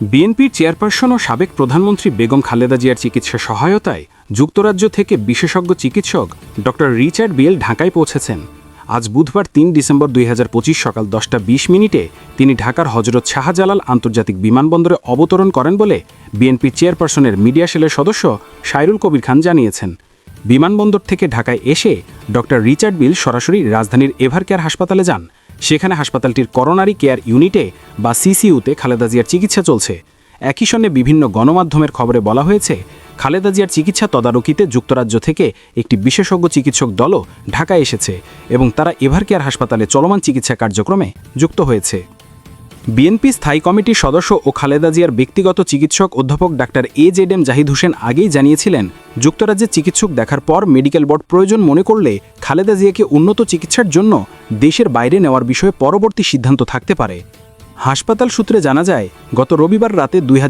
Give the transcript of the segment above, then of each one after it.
বিএনপির চেয়ারপারসন ও সাবেক প্রধানমন্ত্রী বেগম খালেদা জিয়ার চিকিৎসা সহায়তায় যুক্তরাজ্য থেকে বিশেষজ্ঞ চিকিৎসক ড রিচার্ড বিয়েল ঢাকায় পৌঁছেছেন। আজ বুধবার তিন ডিসেম্বর দুই হাজার পঁচিশ সকাল দশটা বিশ মিনিটে তিনি ঢাকার হজরত শাহজালাল আন্তর্জাতিক বিমানবন্দরে অবতরণ করেন বলে বিএনপি চেয়ারপারসনের মিডিয়া সেলের সদস্য সাইরুল কবির খান জানিয়েছেন। বিমানবন্দর থেকে ঢাকায় এসে ডক্টর রিচার্ড বিল সরাসরি রাজধানীর এভার কেয়ার হাসপাতালে যান। সেখানে হাসপাতালটির করোনারি কেয়ার ইউনিটে বা সিসিইউতে খালেদা জিয়ার চিকিৎসা চলছে। একই সঙ্গে বিভিন্ন গণমাধ্যমের খবরে বলা হয়েছে, খালেদা জিয়ার চিকিৎসা তদারকিতে যুক্তরাজ্য থেকে একটি বিশেষজ্ঞ চিকিৎসক দলও ঢাকায় এসেছে এবং তারা এভার কেয়ার হাসপাতালে চলমান চিকিৎসা কার্যক্রমে যুক্ত হয়েছে। বিএনপি স্থায়ী কমিটির সদস্য ও খালেদা জিয়ার ব্যক্তিগত চিকিৎসক অধ্যাপক doctor A Z M Zahid Hossain আগেই জানিয়েছিলেন যুক্তরাজ্যের চিকিৎসক দেখার পর মেডিকেল বোর্ড প্রয়োজন মনে করলে খালেদা জিয়াকে উন্নত চিকিৎসার জন্য দেশের বাইরে নেওয়ার বিষয়ে পরবর্তী সিদ্ধান্ত থাকতে পারে। হাসপাতাল সূত্রে জানা যায়, গত রবিবার রাতে দুই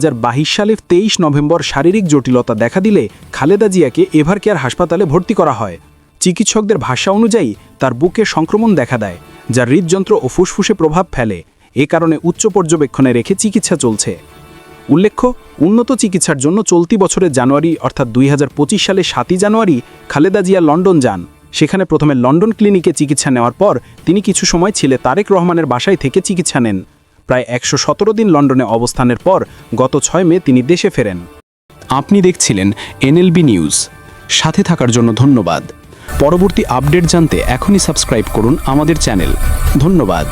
সালে তেইশ নভেম্বর শারীরিক জটিলতা দেখা দিলে খালেদা জিয়াকে এভার কেয়ার হাসপাতালে ভর্তি করা হয়। চিকিৎসকদের ভাষা অনুযায়ী তার বুকে সংক্রমণ দেখা দেয়, যা হৃদযন্ত্র ও ফুসফুসে প্রভাব ফেলে। এ কারণে উচ্চ পর্যবেক্ষণে রেখে চিকিৎসা চলছে। উল্লেখ্য, উন্নত চিকিৎসার জন্য চলতি বছরের জানুয়ারি অর্থাৎ দুই হাজার পঁচিশ সালে সাতই জানুয়ারি খালেদা জিয়া লন্ডন যান। সেখানে প্রথমে লন্ডন ক্লিনিকে চিকিৎসা নেওয়ার পর তিনি কিছু সময় ছেলে তারেক রহমানের বাসায় থেকে চিকিৎসা নেন। প্রায় একশো সতেরো দিন লন্ডনে অবস্থানের পর গত ছয় মে তিনি দেশে ফেরেন। আপনি দেখছিলেন এনএলবি নিউজ। সাথে থাকার জন্য ধন্যবাদ। পরবর্তী আপডেট জানতে এখনই সাবস্ক্রাইব করুন আমাদের চ্যানেল। ধন্যবাদ।